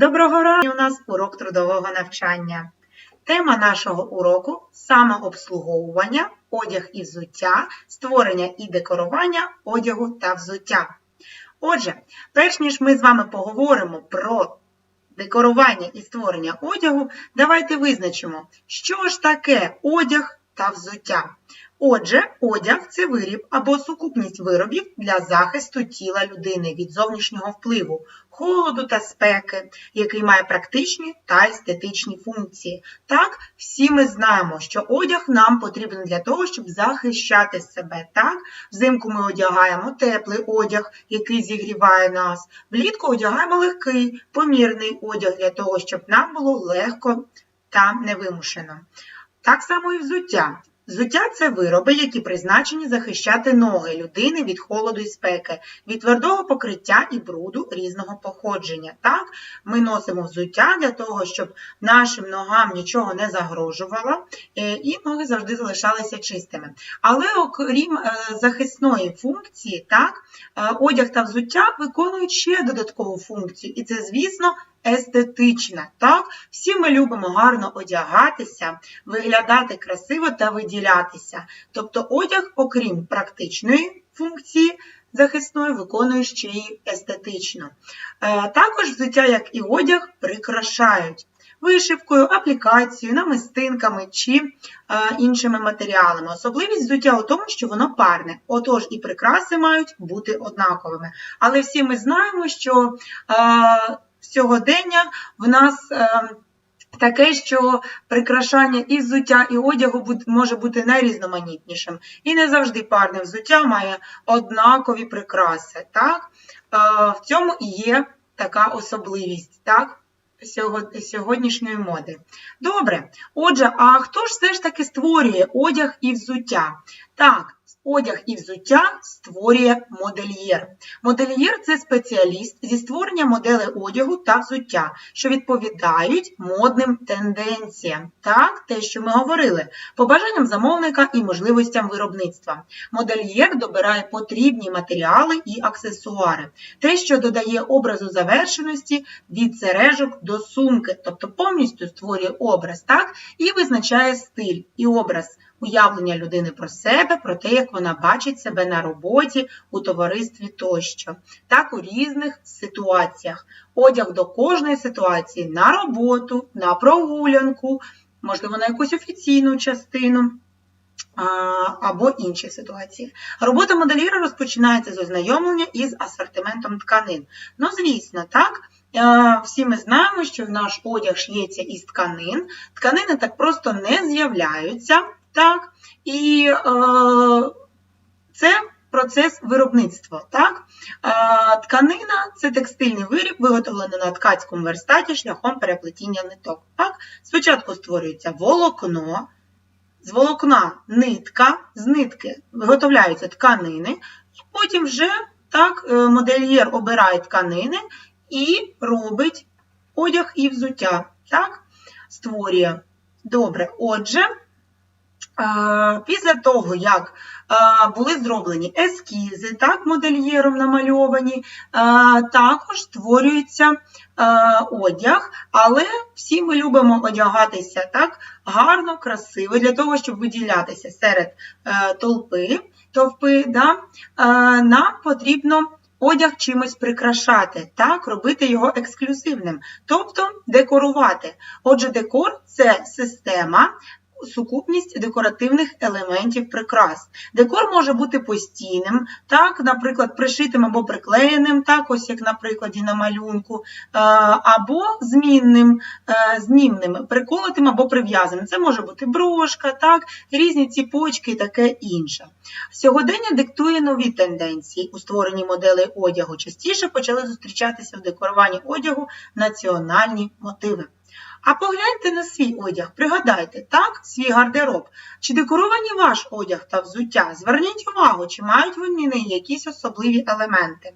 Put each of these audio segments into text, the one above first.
Доброго ранку! У нас урок трудового навчання. Тема нашого уроку самообслуговування, одяг і взуття, створення і декорування одягу та взуття. Отже, перш ніж ми з вами поговоримо про декорування і створення одягу, давайте визначимо, що ж таке одяг та взуття. Отже, одяг це виріб або сукупність виробів для захисту тіла людини від зовнішнього впливу, холоду та спеки, який має практичні та естетичні функції. Так, всі ми знаємо, що одяг нам потрібен для того, щоб захищати себе. Так, взимку ми одягаємо теплий одяг, який зігріває нас. Влітку одягаємо легкий, помірний одяг для того, щоб нам було легко та невимушено. Так само і взуття. Взуття це вироби, які призначені захищати ноги людини від холоду і спеки, від твердого покриття і бруду різного походження. Так, ми носимо взуття для того, щоб нашим ногам нічого не загрожувало, е, і ноги завжди залишалися чистими. Але окрім е, захисної функції, так, е, одяг та взуття виконують ще додаткову функцію, і це, звісно, естетична. Так? Всі ми любимо гарно одягатися, виглядати красиво та виділятися. Тобто одяг, окрім практичної функції захисної, виконує ще й естетично. Е, Також взуття, як і одяг, прикрашають. Вишивкою, аплікацією, намистинками чи е, іншими матеріалами. Особливість взуття у тому, що воно парне, отож і прикраси мають бути однаковими. Але всі ми знаємо, що е, сьогодення в нас е, таке, що прикрашання і взуття, і одягу може бути найрізноманітнішим. І не завжди парне взуття має однакові прикраси. Так? Е, В цьому і є така особливість. Так? Сьогоднішньої моди. Добре. Отже, а хто ж все ж таки створює одяг і взуття? Так, одяг і взуття створює модельєр. Модельєр це спеціаліст зі створення моделей одягу та взуття, що відповідають модним тенденціям. Так, те, що ми говорили, по бажанням замовника і можливостям виробництва. Модельєр добирає потрібні матеріали і аксесуари, те, що додає образу завершеності від сережок до сумки, тобто повністю створює образ, так, і визначає стиль і образ уявлення людини про себе, про те, як вона бачить себе на роботі, у товаристві тощо, так у різних ситуаціях. Одяг до кожної ситуації на роботу, на прогулянку, можливо, на якусь офіційну частину. Або інші ситуації. Робота модельєра розпочинається з ознайомлення із асортиментом тканин. Ну, звісно, так. Е, Всі ми знаємо, що наш одяг шиється із тканин. Тканини так просто не з'являються. Так? І е, це процес виробництва. Так? Е, тканина це текстильний виріб, виготовлений на ткацькому верстаті шляхом переплетіння ниток. Так? Спочатку створюється волокно, з волокна нитка, з нитки виготовляються тканини, і потім вже так, е, модельєр обирає тканини і робить одяг і взуття. Так? Створює. Добре, отже. Е, Після того, як е, були зроблені ескізи, так, модельєром намальовані, е, також створюється одяг, але всі ми любимо одягатися так гарно, красиво, для того, щоб виділятися серед толпи, товпи, да, нам потрібно одяг чимось прикрашати, так, робити його ексклюзивним, тобто декорувати. Отже, декор це система сукупність декоративних елементів прикрас. Декор може бути постійним, так, наприклад, пришитим або приклеєним, так, ось як на прикладі на малюнку, е, або змінним, е, знімним, приколотим або прив'язаним. Це може бути брошка, так, різні ціпочки і таке інше. Сьогодення диктує нові тенденції у створенні моделей одягу. Частіше почали зустрічатися в декоруванні одягу національні мотиви. А погляньте на свій одяг, пригадайте, так, свій гардероб. Чи декоровані ваш одяг та взуття? Зверніть увагу, чи мають вони якісь особливі елементи.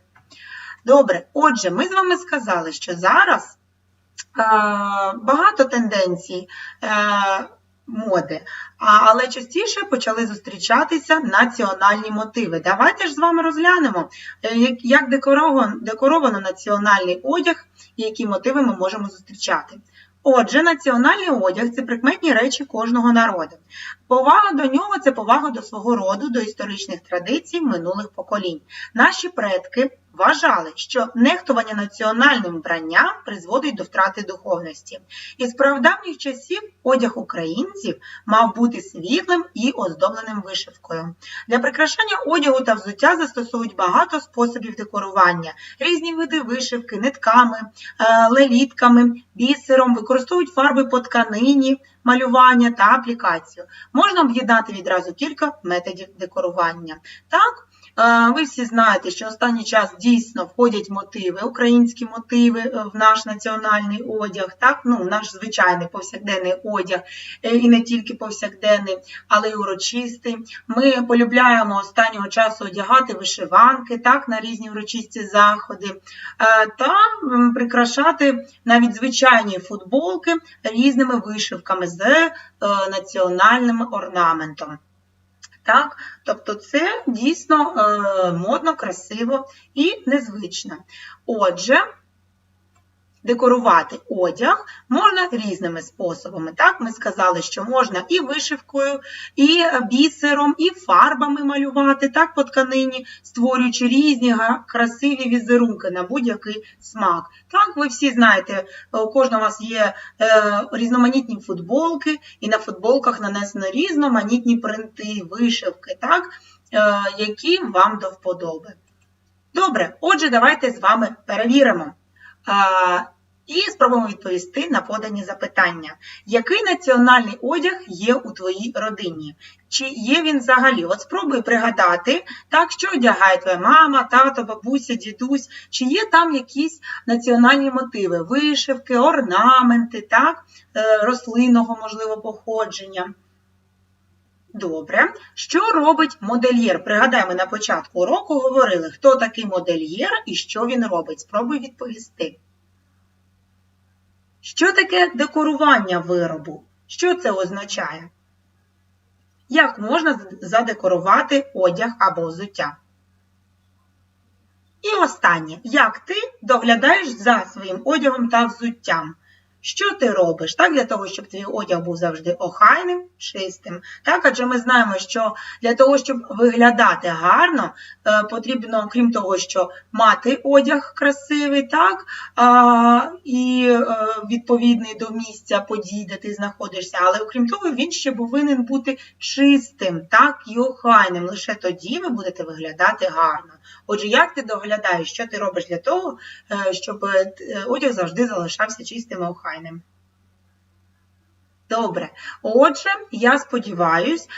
Добре, отже, ми з вами сказали, що зараз е, багато тенденцій. Е, моди, але частіше почали зустрічатися національні мотиви. Давайте ж з вами розглянемо, е, як- декоровано національний одяг і які мотиви ми можемо зустрічати. Отже, національний одяг це прикметні речі кожного народу. Повага до нього це повага до свого роду, до історичних традицій минулих поколінь. Наші предки вважали, що нехтування національним вбранням призводить до втрати духовності. Із правдавніх часів одяг українців мав бути світлим і оздобленим вишивкою. Для прикрашання одягу та взуття застосовують багато способів декорування, різні види вишивки, нитками, е, лелітками, бісером, використовують фарби по тканині, малювання та аплікацію. Можна об'єднати відразу кілька методів декорування. Так, ви всі знаєте, що останній час дійсно входять мотиви, українські мотиви е, в наш національний одяг, так, ну, в наш звичайний повсякденний одяг, е, і не тільки повсякденний, але й урочистий. Ми полюбляємо останнього часу одягати вишиванки, так, на різні урочисті заходи, е, та прикрашати навіть звичайні футболки різними вишивками з е, національним орнаментом. Так, тобто це дійсно е, модно, красиво і незвично. Отже, декорувати одяг можна різними способами. Так, ми сказали, що можна і вишивкою, і бісером, і фарбами малювати, так, по тканині, створюючи різні красиві візерунки на будь-який смак. Так, ви всі знаєте, у кожного вас є е, різноманітні футболки, і на футболках нанесено різноманітні принти, вишивки, так, е, які вам до вподоби. Добре, отже, давайте з вами перевіримо. І спробуємо відповісти на подані запитання. Який національний одяг є у твоїй родині? Чи є він взагалі? От спробуй пригадати, так, що одягає твоя мама, тато, бабуся, дідусь, чи є там якісь національні мотиви, вишивки, орнаменти, так, е, рослинного, можливо, походження. Добре. Що робить модельєр? Пригадаємо, на початку уроку говорили, хто такий модельєр і що він робить. Спробуй відповісти. Що таке декорування виробу? Що це означає? Як можна задекорувати одяг або взуття? І останнє. Як ти доглядаєш за своїм одягом та взуттям? Що ти робиш так, для того, щоб твій одяг був завжди охайним, чистим? Так, адже ми знаємо, що для того, щоб виглядати гарно, е, потрібно, крім того, що мати одяг красивий, так, і е, відповідний до місця подій, де ти знаходишся, але окрім того, він ще повинен бути чистим, так, і охайним. Лише тоді ви будете виглядати гарно. Отже, як ти доглядаєш, що ти робиш для того, е, щоб одяг завжди залишався чистим і охайним? Добре. Отже, я сподіваюся,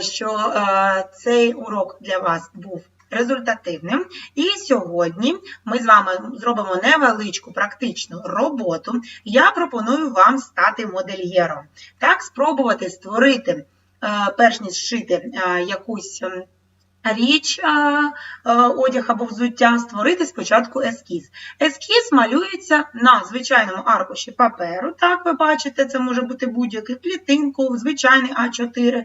що е, цей урок для вас був результативним. І сьогодні ми з вами зробимо невеличку практичну роботу. Я пропоную вам стати модельєром. Так, спробувати створити, е, перш ніж зшити е, якусь. Ем, Річ, а, одяг або взуття, створити спочатку ескіз. Ескіз малюється на звичайному аркуші паперу. Так, ви бачите, це може бути будь-який клітинку, звичайний А4. Е,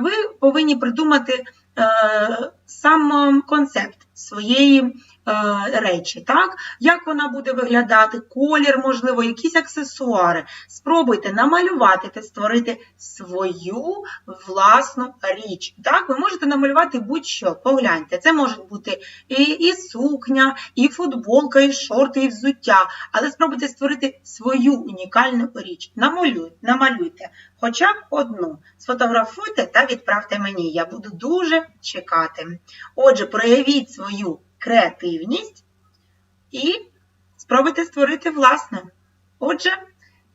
Ви повинні придумати е, сам концепт своєї е, речі, так? Як вона буде виглядати, колір, можливо, якісь аксесуари. Спробуйте намалювати та створити свою власну річ. Так, ви можете намалювати будь-що. Погляньте, це можуть бути і, і сукня, і футболка, і шорти, і взуття. Але спробуйте створити свою унікальну річ. Намалюйте, намалюйте хоча б одну. Сфотографуйте та відправте мені. Я буду дуже чекати. Отже, проявіть свою креативність і спробуйте створити власне. Отже,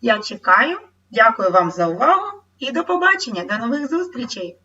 я чекаю, дякую вам за увагу і до побачення, до нових зустрічей!